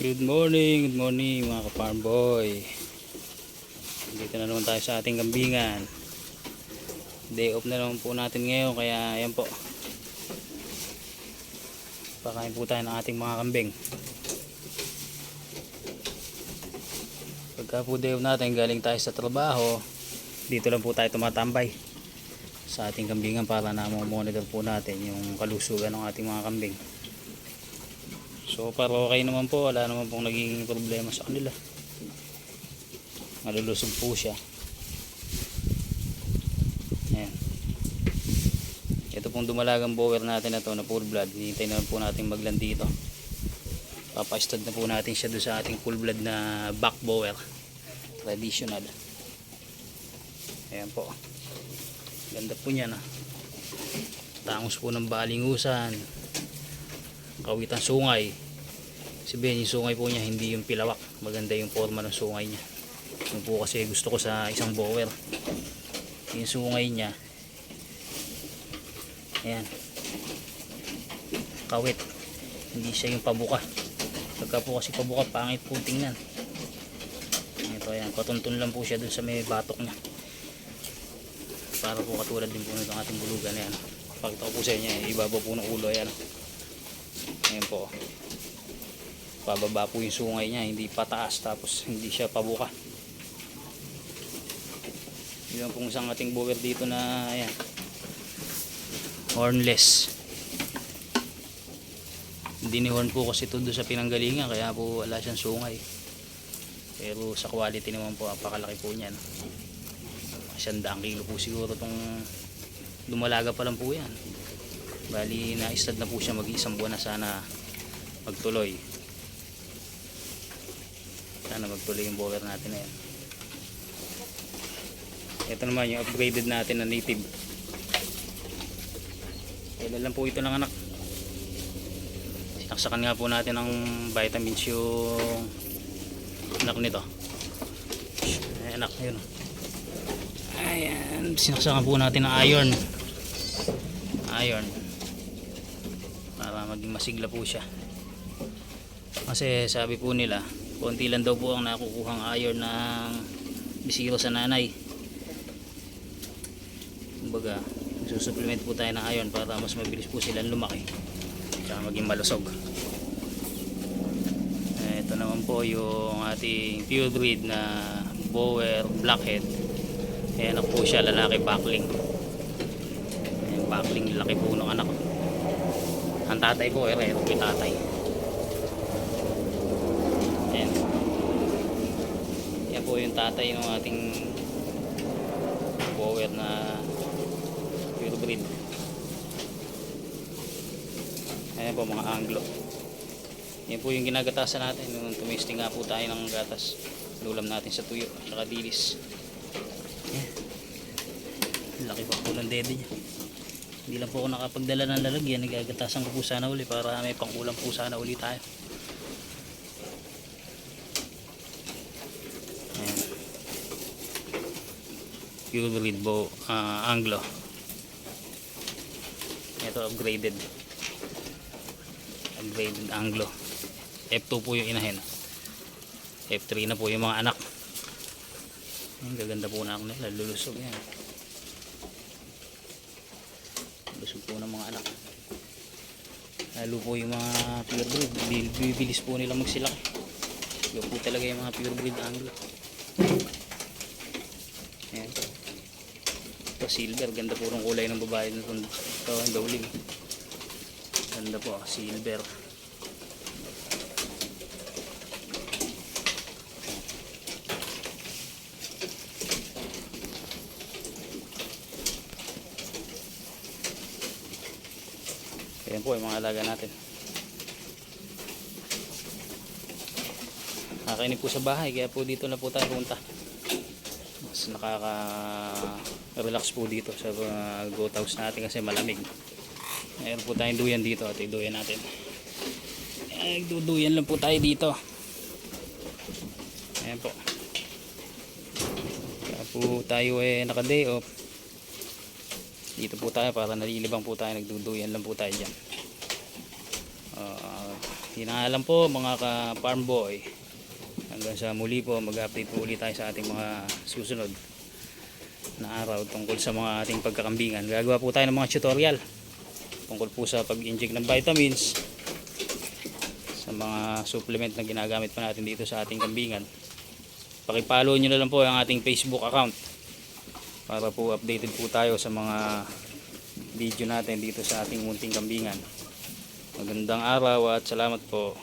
Good morning, good morning mga ka-farm boy. Dito na naman tayo sa ating kambingan. Day off na naman po natin ngayon kaya ayan po. Pakain po tayo ng ating mga kambing. Pagka po day off natin galing tayo sa trabaho, dito lang po tayo tumatambay sa ating kambingan para na monitor po natin yung kalusugan ng ating mga kambing. So para okay naman po, wala naman pong naging problema sa kanila. Malulusog po siya. Ayan. Ito pong dumalagang bower natin na to na full blood. Hinihintay na lang po natin magland dito. Papastad na po natin siya doon sa ating full blood na back bower. Traditional. Ayan po. Ganda po niya na. Tangos po ng balingusan kawitan sungay sabihin yung sungay po niya hindi yung pilawak. Maganda yung forma ng sungay niya. Yun po kasi gusto ko sa isang bower. Yung sungay niya. Ayan. Kawit. Hindi siya yung pabuka. Pagka po kasi pabuka pangit po tingnan. Ito ayan. Patuntun lang po siya dun sa may batok niya. Para po katulad din po nito ating bulugan ayan. Pakita ko po sa inyo ibabaw po ng ulo ayan. Ayan po. Pababa po yung sungay niya, hindi pataas tapos hindi siya pabuka. Yun pong isang ating bower dito na ayan. Hornless. Hindi ni horn po kasi ito doon sa pinanggalingan kaya po wala siyang sungay. Pero sa quality naman po, apakalaki po niyan. Siyandang kilo po siguro itong dumalaga pa lang po yan. Bali, na-stud na po siya mag-isang buwan na sana magtuloy. Sana magtuloy yung bower natin na. Ito naman yung upgraded natin na native. Kailan lang po ito ng anak. Sinaksakan nga po natin ng vitamins yung anak nito. Ay, anak, yun. Ayan, sinaksakan po natin ng iron. Iron para maging masigla po siya kasi sabi po nila konti lang daw po ang nakukuhang iron ng bisiro sa nanay. Kumbaga susupplement po tayo ng iron para mas mabilis po silang lumaki tsaka maging malusog. Ito naman po yung ating pure breed na bower blackhead ayan po siya lalaki backling ayan backling laki po ng anak. Ang tatay po, ere, ito po yung tatay. Ayan. Yan po yung tatay ng ating bower na pure breed. Ayan po mga anglo. Yan po yung ginagatasan natin. Nung tumisting nga po tayo ng gatas. Lulam natin sa tuyo at saka dilis. Laki pa po ng dede niya. Hindi lang po ako nakapagdala ng lalagyan. Nagagatasan ko po sana uli para may pangkulang po sana uli tayo. Pure breed bow, ah, anglo. Ito upgraded. Upgraded anglo. F2 po yung inahin. F3 na po yung mga anak. Ang gaganda po na ako nila. Lulusog yan. Lusog po ng mga anak. Lalo po yung mga pure breed. Bil- Bibilis po nila magsilak. Yung po talaga yung mga pure breed anglo. Ayan. Silver. Ganda po ng kulay ng babae na ito. Ito dowling. Ganda po. Silver. Ayan po yung mga alaga natin. Nakakainig po sa bahay kaya po dito na po tayo punta. Mas nakaka-relax po dito sa uh, goat house natin kasi malamig. Mayroon po tayong duyan dito at iduyan natin. Ay, duduyan lang po tayo dito. Ayan po. Kaya po tayo eh naka-day off dito po tayo para nalilibang po tayo nagduduyan lang po tayo dyan Uh, hinaalam po mga ka-farm boy. Hanggang sa muli po, mag-update po ulit tayo sa ating mga susunod na araw tungkol sa mga ating pagkakambingan. Gagawa po tayo ng mga tutorial tungkol po sa pag-inject ng vitamins sa mga supplement na ginagamit pa natin dito sa ating kambingan. Pakipollow nyo na lang po ang ating Facebook account para po updated po tayo sa mga video natin dito sa ating munting kambingan. Magandang araw at salamat po.